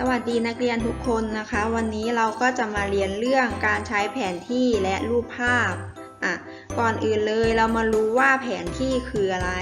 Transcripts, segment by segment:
สวัสดีนักเรียนทุกคนนะคะ วันนี้เราก็จะมาเรียนเรื่องการใช้แผนที่และรูปภาพอะก่อนอื่นเลยเรามารู้ว่าแผนที่คืออะไร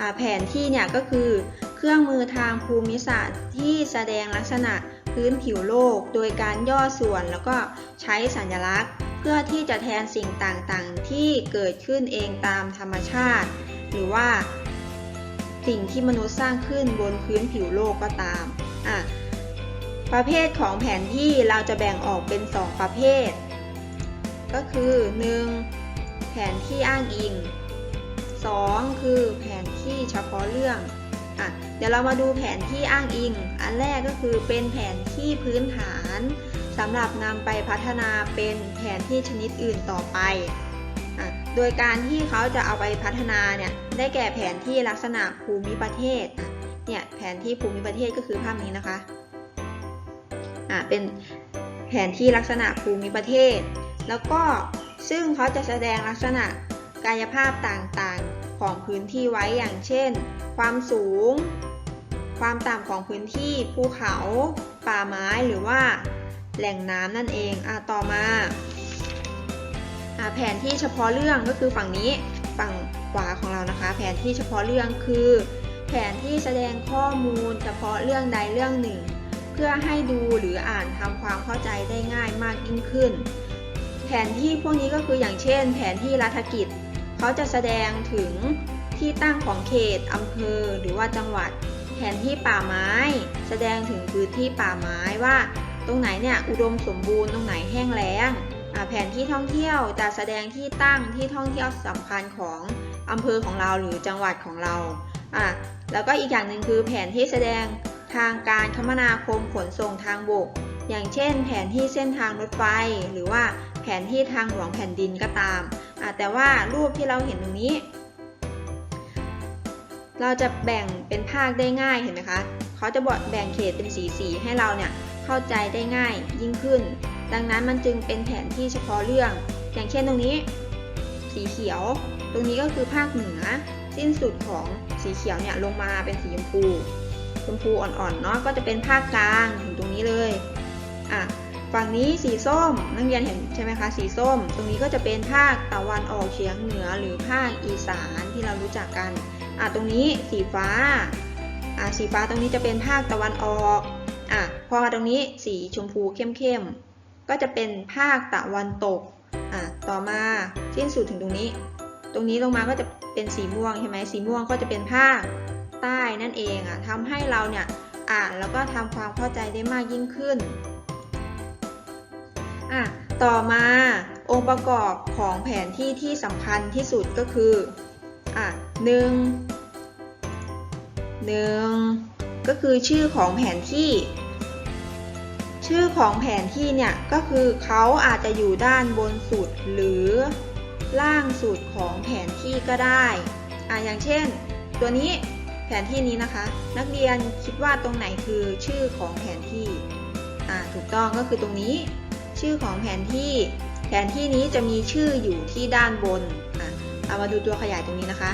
อะแผนที่เนี่ยก็คือเครื่องมือทางภูมิศาสตร์ที่แสดงลักษณะพื้นผิวโลก โดยการย่อส่วนแล้วก็ใช้สัญลักษณ์ เพื่อที่จะแทนสิ่งต่างๆ ที่เกิดขึ้นเองตามธรรมชาติ หรือว่า สิ่งที่มนุษย์สร้างขึ้นบนพื้นผิวโลกก็ตามอะ ประเภทของแผนที่เราจะแบ่งออกเป็น 2 ประเภท ก็คือ 1. แผนที่อ้างอิง 2. คือแผนที่เฉพาะเรื่องอะเดี๋ยวเรามาดูแผนที่อ้างอิง อันแรกก็คือเป็นแผนที่พื้นฐานสำหรับนำไปพัฒนาเป็นแผนที่ชนิดอื่นต่อไปอะโดยการที่เขาจะเอาไปพัฒนาเนี่ยได้แก่แผนที่ลักษณะภูมิประเทศ เนี่ยแผนที่ภูมิประเทศก็คือภาพนี้นะคะ อ่าเป็นแผนที่ลักษณะภูมิประเทศ แล้วก็ซึ่งเขาจะแสดงลักษณะกายภาพต่างๆของพื้นที่ไว้อย่างเช่น ความสูง ความต่ำของพื้นที่ภูเขา ป่าไม้หรือว่าแหล่งน้ำนั่นเองอ่าต่อมาอ่าแผนที่เฉพาะเรื่องก็คือฝั่งนี้ฝั่งขวาของเรานะคะ แผนที่เฉพาะเรื่องคือ แผนที่แสดงข้อมูลเฉพาะเรื่องใดเรื่องหนึ่ง เพื่อให้ดูหรืออ่านทำความเข้าใจได้ง่ายมากยิ่งขึ้น แผนที่พวกนี้ก็คืออย่างเช่น แผนที่รัฐกิจ เขาจะแสดงถึงที่ตั้งของเขตอำเภอหรือว่าจังหวัด แผนที่ป่าไม้ แสดงถึงพื้นที่ป่าไม้ว่า ตรงไหนเนี่ยอุดมสมบูรณ์ตรงไหนแห้งแล้งแผนที่ท่องเที่ยวจะแสดงที่ตั้งที่ท่องเที่ยวสำคัญของอำเภอของเราหรือจังหวัดของเรา แล้วก็อีกอย่างหนึ่งคือแผนที่แสดง ทางการคมนาคมขนส่งทางบก อย่างเช่น แผนที่เส้นทางรถไฟ หรือว่าแผนที่ทางหลวงแผ่นดินก็ตาม แต่ว่ารูปที่เราเห็นตรงนี้ เราจะแบ่งเป็นภาคได้ง่ายเห็นไหมคะเขาจะบอกแบ่งเขตเป็นสีสีให้เราเนี่ยเข้าใจได้ง่ายยิ่งขึ้น ดังนั้นมันจึงเป็นแผนที่เฉพาะเรื่อง อย่างเช่นตรงนี้ สีเขียว ตรงนี้ก็คือภาคเหนือ สิ้นสุดของสีเขียวเนี่ยลงมาเป็นสีชมพู ชมพูอ่อนๆเนาะก็จะเป็นภาคกลางถึงตรงนี้เลยอะฝั่งนี้สีส้มนักเรียนเห็นใช่ไหมคะสีส้ม ตรงนี้ก็จะเป็นภาคตะวันออกเฉียงเหนือหรือภาคอีสานที่เรารู้จักกันอะตรงนี้สีฟ้าอะสีฟ้าตรงนี้จะเป็นภาคตะวันออกอะพอมาตรงนี้สีชมพูเข้มๆก็จะเป็นภาคตะวันตกอะต่อมาสิ้นสุดถึงตรงนี้ ตรงนี้ลงมาก็จะเป็นสีม่วงใช่ไหมสีม่วงก็จะเป็นภาค ใต้นั่นเองอะทำให้เราเนี่ยอ่านแล้วก็ทำความเข้าใจได้มากยิ่งขึ้นอะต่อมาองค์ประกอบของแผนที่ที่สำคัญที่สุดก็คืออะหนึ่งหนึ่งก็คือชื่อของแผนที่ ชื่อของแผนที่เนี่ยก็คือเขาอาจจะอยู่ด้านบนสุดหรือล่างสุดของแผนที่ก็ได้อะอย่างเช่น ตัวนี้ ผนที่นี้นะคะ นักเรียนคิดว่าตรงไหนคือชื่อของแผนที่อ่าถูกต้องก็คือตรงนี้ ชื่อของแผนที่ แผนที่นี้จะมีชื่ออยู่ที่ด้านบนอ่าเรามาดูตัวขยายตรงนี้นะคะ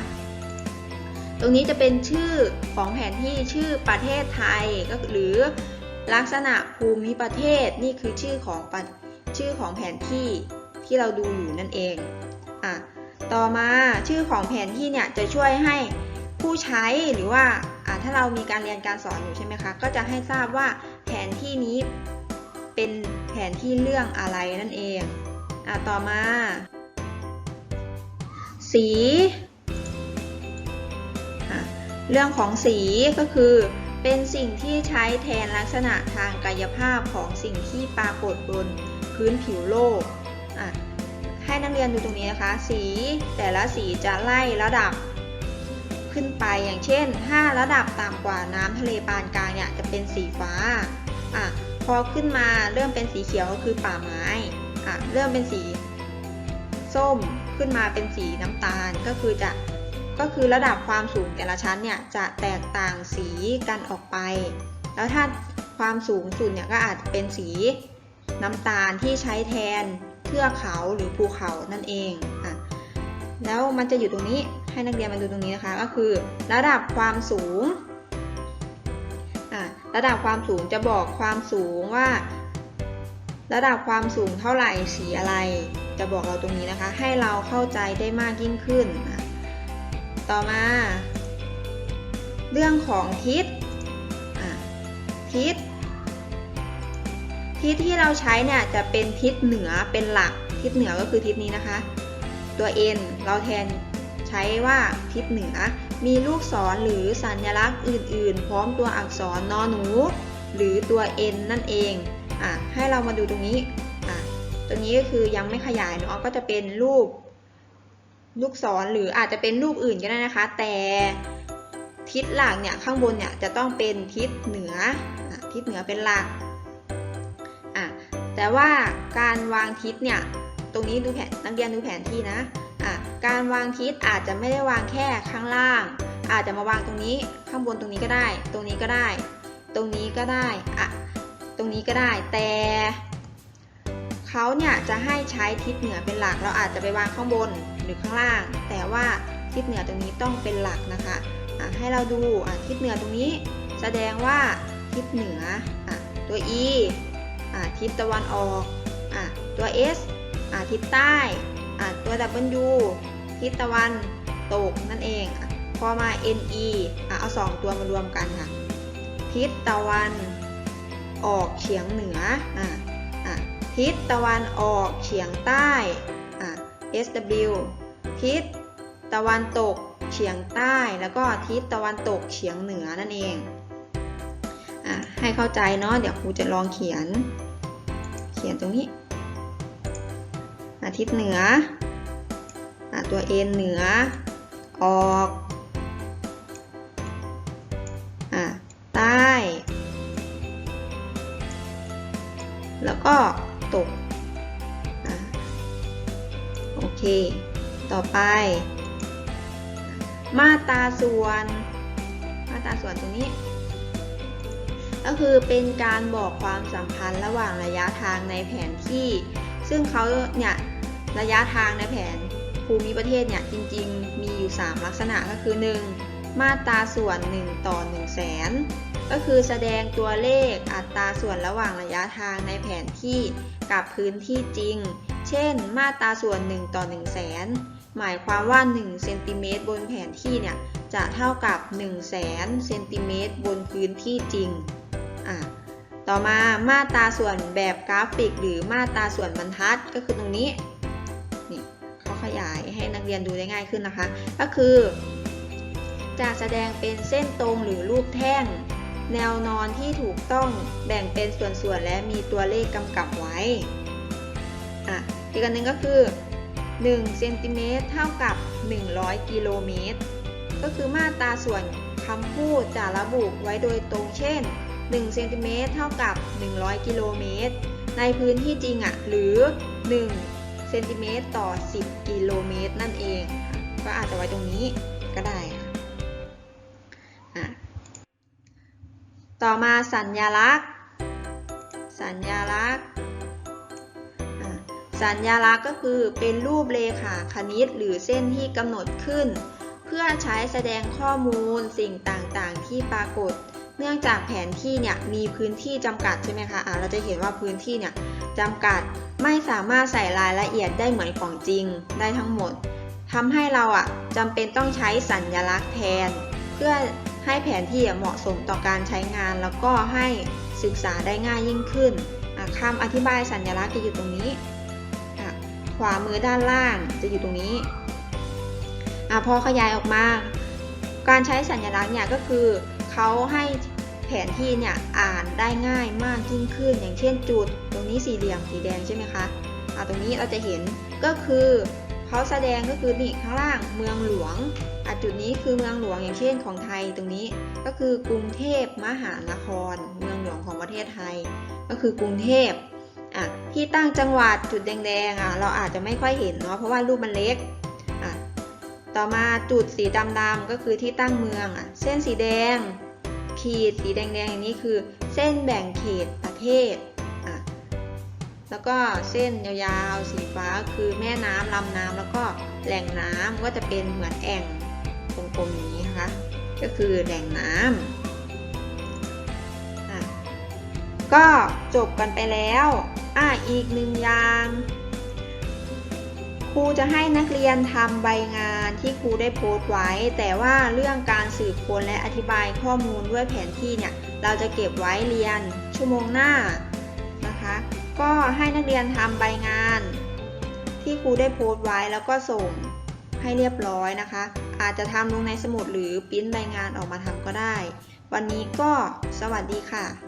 ตรงนี้จะเป็นชื่อของแผนที่ชื่อประเทศไทยก็หรือลักษณะภูมิประเทศนี่คือชื่อของปชื่อของแผนที่ที่เราดูอยู่นั่นเองอะต่อมาชื่อของแผนที่เนี่ยจะช่วยให้ ผู้ใช้หรือว่าถ้าเรามีการเรียนการสอนอยู่ใช่ไหมคะ ก็จะให้ทราบว่าแผนที่นี้เป็นแผนที่เรื่องอะไรนั่นเองอต่อมา สีเรื่องของสีก็คือเป็นสิ่งที่ใช้แทนลักษณะทางกายภาพของสิ่งที่ปรากฏบนพื้นผิวโลก ให้นักเรียนดูตรงนี้นะคะ สีแต่ละสีจะไล่ระดับ ขึ้นไปอย่างเช่นถ้าระดับต่ำกว่าน้ำทะเลปานกลางเนี่ยจะเป็นสีฟ้าอะพอขึ้นมาเริ่มเป็นสีเขียวก็คือป่าไม้อะเริ่มเป็นสีส้มขึ้นมาเป็นสีน้ำตาลก็คือจะก็คือระดับความสูงแต่ละชั้นเนี่ยจะแตกต่างสีกันออกไป แล้วถ้าความสูงสุดเนี่ยก็อาจจะเป็นสีน้ำตาลที่ใช้แทนเทือกเขาหรือภูเขานั่นเองอะแล้วมันจะอยู่ตรงนี้ ให้นักเรียนมาดูตรงนี้นะคะ ก็คือระดับความสูงะระดับความสูงจะบอกความสูงว่า ระดับความสูงเท่าไหร่สีอะไร จะบอกเราตรงนี้นะคะ ให้เราเข้าใจได้มากยิ่งขึ้น ต่อมา เรื่องของทิศทิศทิศที่เราใช้เนี่ยจะเป็นทิศเหนือเป็นหลัก ทิศเหนือก็คือทิศนี้นะคะ ตัว n เราแทน ใช้ว่าทิศเหนือ มีลูกศรหรือสัญลักษณ์อื่น ๆ พร้อมตัวอักษรนอหนู หรือตัว n นั่นเองอะให้เรามาดูตรงนี้อะตรงนี้ก็คือยังไม่ขยายเนาะก็จะเป็นรูป ลูกศรหรืออาจจะเป็นรูปอื่นก็ได้นะคะ แต่ทิศหลักเนี่ยข้างบนเนี่ยจะต้องเป็นทิศเหนืออทิศเหนือเป็นหลักอะแต่ว่าการวางทิศเนี่ยตรงนี้ดูแผนนักเรียนดูแผนที่นะ การวางทิศอาจจะไม่ได้วางแค่ข้างล่าง อาจจะมาวางตรงนี้ข้างบนตรงนี้ก็ได้ ตรงนี้ก็ได้ ตรงนี้ก็ได้อะตรงนี้ก็ได้ แต่เขาเนี่ยจะให้ใช้ทิศเหนือเป็นหลัก เราอาจจะไปวางข้างบนหรือข้างล่าง แต่ว่าทิศเหนือตรงนี้ต้องเป็นหลักนะคะะให้เราดูทิศเหนือตรงนี้ แสดงว่าทิศเหนืออตัว e อทิศตะวันออกอตัว s อทิศใต้ตัว w ทิศตะวันตกนั่นเอง พอมา ne อะเอาสองตัวมารวมกันค่ะ ทิศตะวันออกเฉียงเหนืออะอะทิศตะวันออกเฉียงใต้อะ sw ทิศตะวันตกเฉียงใต้ แล้วก็ทิศตะวันตกเฉียงเหนือนั่นเองอะให้เข้าใจเนาะเดี๋ยวครูจะลองเขียน เขียนตรงนี้อาทิศเหนือ อะตัว n เหนือ ออกอใต้ แล้วก็ตกอโอเค ต่อไป มาตราส่วน มาตราส่วนตรงนี้ ก็คือเป็นการบอกความสัมพันธ์ระหว่างระยะทางในแผนที่ ซึ่งเขาเนี่ยระยะทางในแผน ภูมิประเทศเนี่ยจริงๆ มีอยู่ 3 ลักษณะก็คือ 1. มาตราส่วน 1 ต่อ 1 0 0 0 0แสนก็คือแสดงตัวเลขอัตราส่วนระหว่างระยะทางในแผนที่กับพื้นที่จริง เช่น มาตราส่วน 1 ต่อ 1 0 0 0 0แสนหมายความว่า 1 เซนติเมตรบนแผนที่เนี่ยจะเท่ากับ 1 0 0 0 0แสนเซนติเมตรบนพื้นที่จริง อะต่อมามาตราส่วนแบบกราฟิก หรือมาตราส่วนบรรทัดก็คือตรงนี้ เรียนดูได้ง่ายขึ้นนะคะ ก็คือ จะแสดงเป็นเส้นตรงหรือรูปแท่ง แนวนอนที่ถูกต้องแบ่งเป็นส่วนๆและมีตัวเลขกำกับไว้อะอีกอันหนึ่งก็คือ1เซนติเมตรเท่ากับ 100 กิโลเมตร ก็คือมาตราส่วนคำพูดจะระบุไว้โดยตรงเช่น1เซนติเมตรเท่ากับ 100 กิโลเมตร ในพื้นที่จริงอะ่ะ หรือ 1 เซนติเมตรต่อ 10 กิโลเมตรนั่นเองค่ะก็อาจจะไว้ตรงนี้ก็ได้ค่ะต่อมาสัญญลักษณ์ สัญญลักษณ์ สัญญลักษณ์ก็คือเป็นรูปเลขาคณิตหรือเส้นที่กำหนดขึ้น เพื่อใช้แสดงข้อมูลสิ่งต่างๆ ที่ปรากฏ เนื่องจากแผนที่เนี่ยมีพื้นที่จำกัดใช่ไหมคะะเราจะเห็นว่าพื้นที่เนี่ย จำกัด ไม่สามารถใส่รายละเอียดได้เหมือนของจริงได้ทั้งหมดทำให้เราอะจำเป็นต้องใช้สัญญลักษณ์แทน เพื่อให้แผนที่เหมาะสมต่อการใช้งาน แล้วก็ให้ศึกษาได้ง่ายยิ่งขึ้นคำอธิบายสัญลักษณ์จะอยู่ตรงนี้ขวามือด้านล่างจะอยู่ตรงนี้อพอขยายออกมา การใช้สัญลักษณ์เนี่ยก็คือเขาให้ แผนที่เนี่ยอ่านได้ง่ายมากยิ่งขึ้น อย่างเช่นจุด ตรงนี้สี่เหลี่ยมสีแดงใช่ไหมคะอะตรงนี้เราจะเห็นก็คือเขาแสดงก็คือนี่ข้างล่างเมืองหลวงอจุดนี้คือเมืองหลวงอย่างเช่นของไทยตรงนี้ก็คือกรุงเทพมหานคร เมืองหลวงของประเทศไทย ก็คือกรุงเทพอะที่ตั้งจังหวัดจุดแดงๆอะเราอาจจะไม่ค่อยเห็นเนาะเพราะว่ารูปมันเล็กอะต่อมาจุดสีดำๆก็คือที่ตั้งเมืองอะเส้นสีแดง ขีดสีแดงๆอย่างนี้คือเส้นแบ่งเขตประเทศ แล้วก็เส้นยาวๆสีฟ้าคือแม่น้ำลำน้ำแล้วก็แหล่งน้ำก็จะเป็นเหมือนแอ่งกลมๆอย่างนี้นะคะ ก็คือแหล่งน้ำก็จบกันไปแล้วอะอีกหนึ่งอย่าง รูจะให้นักเรียนทำใบงานที่ครูได้โพสต์ไว้ แต่ว่าเรื่องการสืบค้นและอธิบายข้อมูลด้วยแผนที่เนี่ยเราจะเก็บไว้เรียนชั่วโมงหน้านะคะ ก็ให้นักเรียนทำใบงาน ที่ครูได้โพสต์ไว้แล้วก็ส่งให้เรียบร้อยนะคะ อาจจะทำลงในสมุดหรือปริ้นใบงานออกมาทำก็ได้ วันนี้ก็สวัสดีค่ะ